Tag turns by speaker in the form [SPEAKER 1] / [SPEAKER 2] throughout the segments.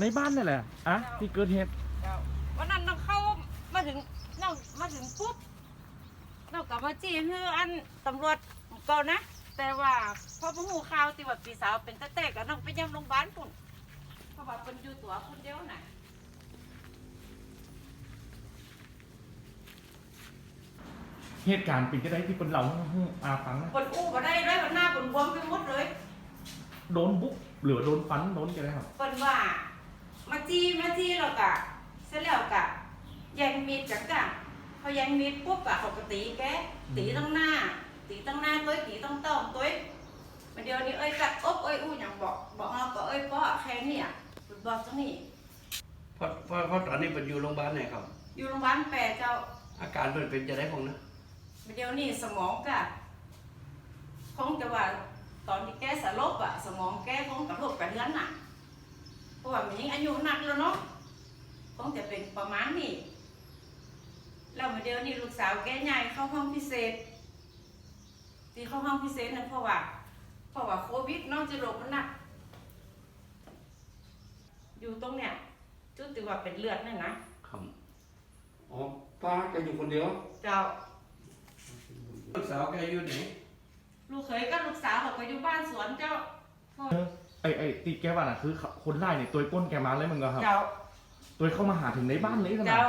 [SPEAKER 1] ในบ้านนี่แหละอะที่เกิดเหตุ
[SPEAKER 2] วันนั้นน้องเข้ามาถึงน้องมาถึงปุ๊บน้องกลับมาจี้คืออันตำรวจก่อนนะ แต่ว่าพอพหูข่าวที่ว่าพี่สาวเป็นตะเตกกับน้องไปยังโรงพยาบาลปุ่นเพราะว่าเป็นอยู่ตัวคนเดียวน่ะ
[SPEAKER 1] เหตุการณ์เป็นจะได้ที่เป็นเราให้อาฟังนะ
[SPEAKER 2] คนอู้มาได้เลยมันหน้าคนบวมไปหมดเลย
[SPEAKER 1] โดนบุกหรือโดนฟันโดนจะได้ครับ
[SPEAKER 2] เปิ้นว่า มาจี้มาจี้แล้วกะเสร็จแล้วกะแย่งมีดจักกะพอแย่งมีดปุ๊บกะเขาก็ตีแกตีตั้งหน้า ตีตั้งหน้าตัวตีตั้งต้องตัวมันเดี๋ยวนี้เอ้ยกัดอบเอ้ยอู้อย่างบอกบอกเราก็เอ้ยป้อแค่นี้อะฟุตบอลจังนี่
[SPEAKER 3] เพราะเพราะเพราะตอนนี้เป็นอยู่โรงพยาบาลไหนครับ
[SPEAKER 2] อยู่โรงพยาบาลแปดเจ้า
[SPEAKER 3] อาการเป็นเป็นจะได้ของนะ
[SPEAKER 2] มันเดี๋ยวนี้สมองกะคงจะว่าตอนที่แกสลบอะสมองแกคงกระทบกระเทือนน่ะ เพราะว่ามันยังอายุหนักแล้วเนาะคงจะเป็นประมาณนี้แล้วมาเดี๋ยวนี้ลูกสาวแกใหญ่เข้าห้องพิเศษ ที่เข้าห้องพิเศษนะเพราะว่าเพราะว่าโควิดเน้องจะโรคมันหนักอยู่ตรงเนี้ยจุดที่ว่าเป็นเลือดนั่นนะครับ
[SPEAKER 3] อ๋อป้าแกอยู่คนเดียว
[SPEAKER 2] เจ้า
[SPEAKER 3] ลูกสาวแกอยู่ไหน
[SPEAKER 2] ลูกเขยกับลูกสาวเขาก็อยู่บ้านสวนเจ้า
[SPEAKER 1] ไอ้ไอ้ตีแกว่าน่ะคือคนไล่เนี่ยตัวป้นแกมาเลยมึงก็ครับ
[SPEAKER 2] เจ้า
[SPEAKER 1] ตัวเข้ามาหาถึงในบ้านเลยขนาด
[SPEAKER 2] เจ้า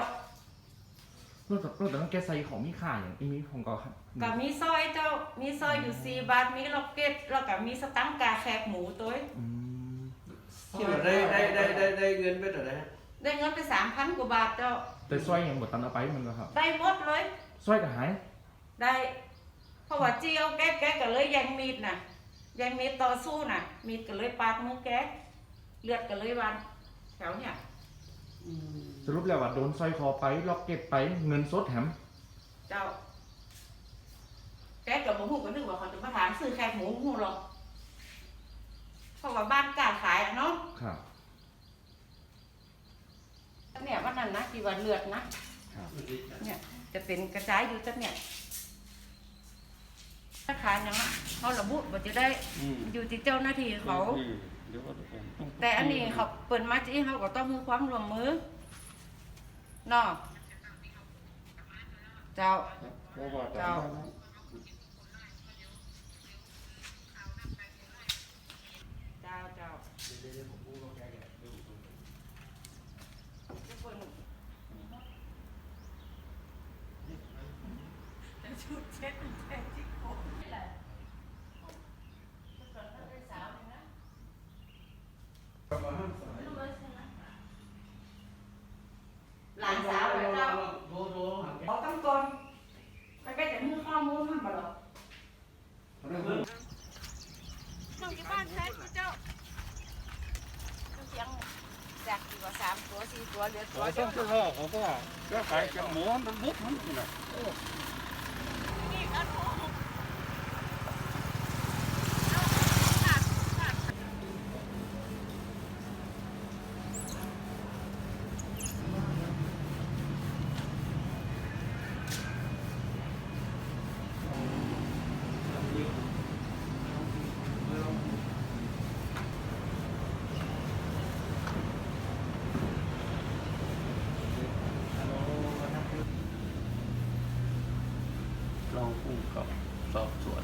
[SPEAKER 1] เพื่อเพื่อแต่ต้องแกใส่ของมีค่าอย่างอีมีของก็ครับ
[SPEAKER 2] ก็มีสร้อยเจ้า มีสร้อยอยู่สี่บาท มีล็อกเก็ต แล้วก็มีสตังค์กาแขกหมูตัวเอง
[SPEAKER 1] อืม
[SPEAKER 3] ได้ได้ได้ได้ได้เงินไปเท่าไหร่
[SPEAKER 2] ได้เงินไปสามพันกว่าบาทเจ้า
[SPEAKER 1] แต่สร้อยยังหมดตันเอาไปมึงก็ครับ
[SPEAKER 2] ได้หมดเลย
[SPEAKER 1] สร้อยก็หาย
[SPEAKER 2] ได้ เพราะว่าเจียวแกแกก็เลยแยังมีดน่ะ แยังมีดต่อสู้น่ะมีดก็เลยปาดมือแกเลือดก็เลยวันแถวเนี่ย
[SPEAKER 1] สรุปแล้วว่าโดนสร้อยคอไปล็อกเก็ตไปเงินสดแถม
[SPEAKER 2] เจ้าแกกับบุ้งหูก็นึกว่าเขาจะมาถามซื้อแขกหมูหูหรอกเพราะว่าบ้านกล้าขายอะเนาะ
[SPEAKER 1] ครับ
[SPEAKER 2] เนี่ยวันนั้นนะที่ว่าเลือดนะ เนี่ย จะเป็นกระจายอยู่จังเนี่ยถ้าขายอย่างนั้น เขาระบุว่าจะได้
[SPEAKER 3] อืม
[SPEAKER 2] อยู่ที่เจ้าหน้าที่เขาแต่อันนี้เขาเปิดมาจีเขาก็ต้องมีความร่วมมือเนาะเจ้าเจ้า เจ้าเจ้าทุกคนชุดเช็ดแทนที่โคนี่แหละ
[SPEAKER 4] 晚
[SPEAKER 2] 上吃好好
[SPEAKER 4] 不这还行没没什么问好，稍等。